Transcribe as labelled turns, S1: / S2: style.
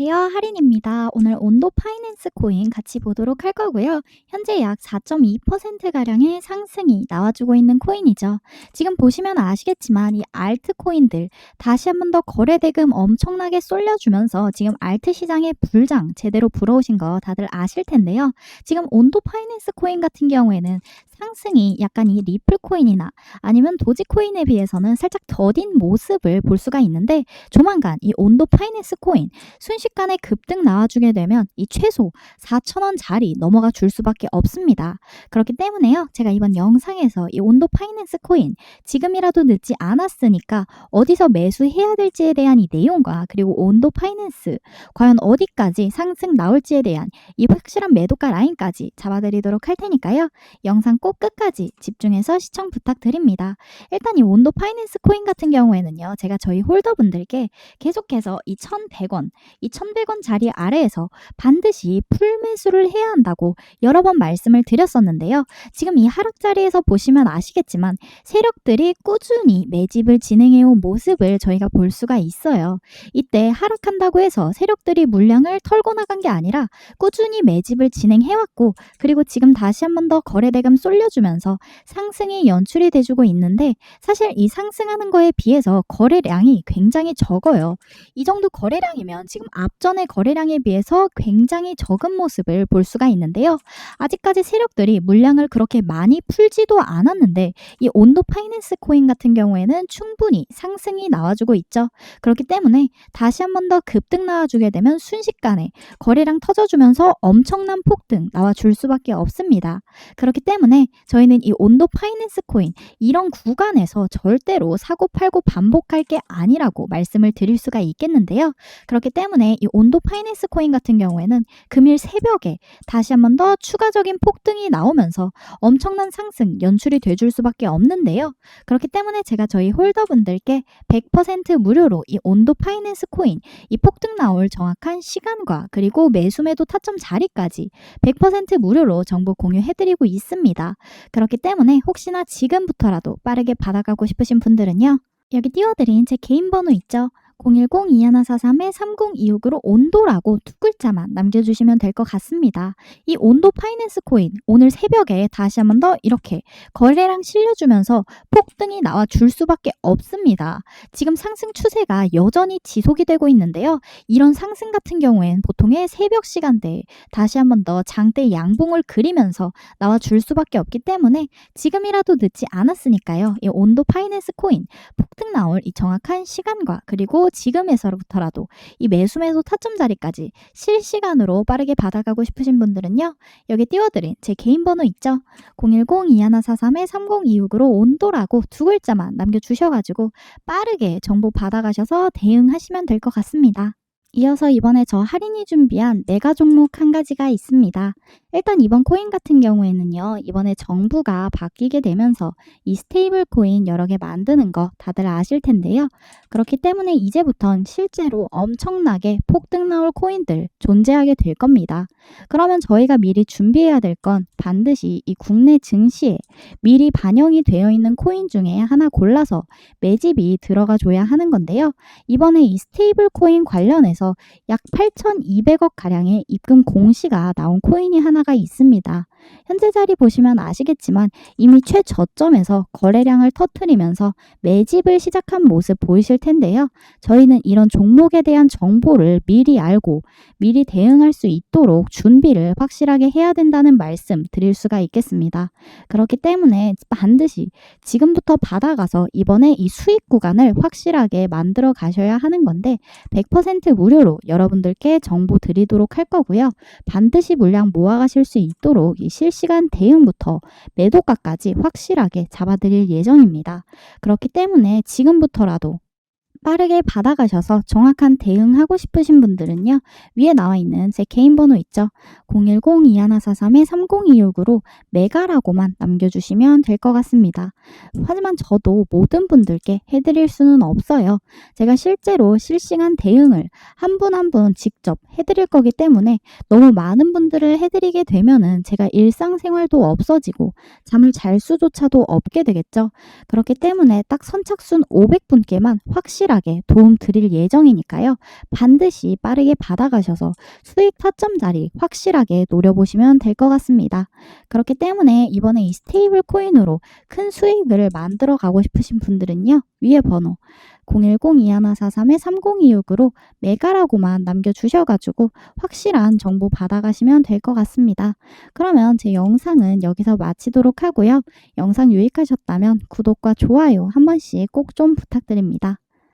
S1: 안녕하세요. 할인입니다. 오늘 온도 파이낸스 코인 같이 보도록 할 거고요. 현재 약 4.2%가량의 상승이 나와주고 있는 코인이죠. 지금 보시면 아시겠지만 이 알트 코인들 다시 한 번 더 거래 대금 엄청나게 쏠려주면서 지금 알트 시장에 불장 제대로 불어오신 거 다들 아실 텐데요. 지금 온도 파이낸스 코인 같은 경우에는 상승이 약간 이 리플 코인이나 아니면 도지 코인에 비해서는 살짝 더딘 모습을 볼 수가 있는데 조만간 이 온도 파이낸스 코인 순식간에 급등 나와주게 되면 이 최소 4,000원짜리 넘어가 줄 수밖에 없습니다. 그렇기 때문에요. 제가 이번 영상에서 이 온도 파이낸스 코인 지금이라도 늦지 않았으니까 어디서 매수해야 될지에 대한 이 내용과 그리고 온도 파이낸스 과연 어디까지 상승 나올지에 대한 이 확실한 매도가 라인까지 잡아드리도록 할 테니까요. 영상 꼭 끝까지 집중해서 시청 부탁드립니다. 일단 이 온도 파이낸스 코인 같은 경우에는요. 제가 저희 홀더분들께 계속해서 이 1,100원, 이 1,100원 자리 아래에서 반드시 풀 매수를 해야 한다고 여러 번 말씀을 드렸었는데요. 지금 이 하락 자리에서 보시면 아시겠지만 세력들이 꾸준히 매집을 진행해온 모습을 저희가 볼 수가 있어요. 이때 하락한다고 해서 세력들이 물량을 털고 나간 게 아니라 꾸준히 매집을 진행해왔고 그리고 지금 다시 한 번 더 거래대금 쏠려 주면서 상승이 연출이 돼주고 있는데 사실 이 상승하는 거에 비해서 거래량이 굉장히 적어요. 이 정도 거래량이면 지금 앞전의 거래량에 비해서 굉장히 적은 모습을 볼 수가 있는데요. 아직까지 세력들이 물량을 그렇게 많이 풀지도 않았는데 이 온도 파이낸스 코인 같은 경우에는 충분히 상승이 나와주고 있죠. 그렇기 때문에 다시 한 번 더 급등 나와주게 되면 순식간에 거래량 터져주면서 엄청난 폭등 나와줄 수밖에 없습니다. 그렇기 때문에 저희는 이 온도 파이낸스 코인 이런 구간에서 절대로 사고 팔고 반복할 게 아니라고 말씀을 드릴 수가 있겠는데요. 그렇기 때문에 이 온도 파이낸스 코인 같은 경우에는 금일 새벽에 다시 한번 더 추가적인 폭등이 나오면서 엄청난 상승 연출이 돼줄 수밖에 없는데요. 그렇기 때문에 제가 저희 홀더분들께 100% 무료로 이 온도 파이낸스 코인 이 폭등 나올 정확한 시간과 그리고 매수 매도 타점 자리까지 100% 무료로 정보 공유해드리고 있습니다. 그렇기 때문에 혹시나 지금부터라도 빠르게 받아가고 싶으신 분들은요. 여기 띄워드린 제 개인 번호 있죠? 010-2143-3026으로 온도라고 두 글자만 남겨주시면 될 것 같습니다. 이 온도 파이낸스 코인 오늘 새벽에 다시 한번 더 이렇게 거래량 실려주면서 폭등이 나와 줄 수밖에 없습니다. 지금 상승 추세가 여전히 지속이 되고 있는데요. 이런 상승 같은 경우엔 보통의 새벽 시간대에 다시 한번 더 장대 양봉을 그리면서 나와 줄 수밖에 없기 때문에 지금이라도 늦지 않았으니까요. 이 온도 파이낸스 코인 폭등 나올 이 정확한 시간과 그리고 지금에서부터라도 이 매수 매수 타점 자리까지 실시간으로 빠르게 받아가고 싶으신 분들은요. 여기 띄워드린 제 개인 번호 있죠? 010-2143-3026으로 온도라고 두 글자만 남겨주셔가지고 빠르게 정보 받아가셔서 대응하시면 될 것 같습니다. 이어서 이번에 저 할인이 준비한 메가 종목 한 가지가 있습니다. 일단 이번 코인 같은 경우에는요. 이번에 정부가 바뀌게 되면서 이 스테이블 코인 여러 개 만드는 거 다들 아실 텐데요. 그렇기 때문에 이제부턴 실제로 엄청나게 폭등 나올 코인들 존재하게 될 겁니다. 그러면 저희가 미리 준비해야 될 건 반드시 이 국내 증시에 미리 반영이 되어 있는 코인 중에 하나 골라서 매집이 들어가 줘야 하는 건데요. 이번에 이 스테이블 코인 관련해 서 약 8,200억 가량의 입금 공시가 나온 코인이 하나가 있습니다. 현재 자리 보시면 아시겠지만 이미 최저점에서 거래량을 터트리면서 매집을 시작한 모습 보이실 텐데요. 저희는 이런 종목에 대한 정보를 미리 알고 미리 대응할 수 있도록 준비를 확실하게 해야 된다는 말씀 드릴 수가 있겠습니다. 그렇기 때문에 반드시 지금부터 받아가서 이번에 이 수익 구간을 확실하게 만들어 가셔야 하는 건데 100% 무료로 여러분들께 정보 드리도록 할 거고요. 반드시 물량 모아가실 수 있도록 이 실시간 대응부터 매도가까지 확실하게 잡아드릴 예정입니다. 그렇기 때문에 지금부터라도 빠르게 받아가셔서 정확한 대응하고 싶으신 분들은요. 위에 나와 있는 제 개인 번호 있죠. 010-2143-3026으로 메가라고만 남겨주시면 될 것 같습니다. 하지만 저도 모든 분들께 해드릴 수는 없어요. 제가 실제로 실시간 대응을 한 분 한 분 직접 해드릴 거기 때문에 너무 많은 분들을 해드리게 되면은 제가 일상생활도 없어지고 잠을 잘 수조차도 없게 되겠죠. 그렇기 때문에 딱 선착순 500분께만 확실하게 확실하게 도움 드릴 예정이니까요. 반드시 빠르게 받아가셔서 수익 타점 자리 확실하게 노려보시면 될 것 같습니다. 그렇기 때문에 이번에 이 스테이블 코인으로 큰 수익을 만들어 가고 싶으신 분들은요. 위에 번호 010-2143-3026으로 메가라고만 남겨주셔가지고 확실한 정보 받아가시면 될 것 같습니다. 그러면 제 영상은 여기서 마치도록 하고요. 영상 유익하셨다면 구독과 좋아요 한 번씩 꼭 좀 부탁드립니다.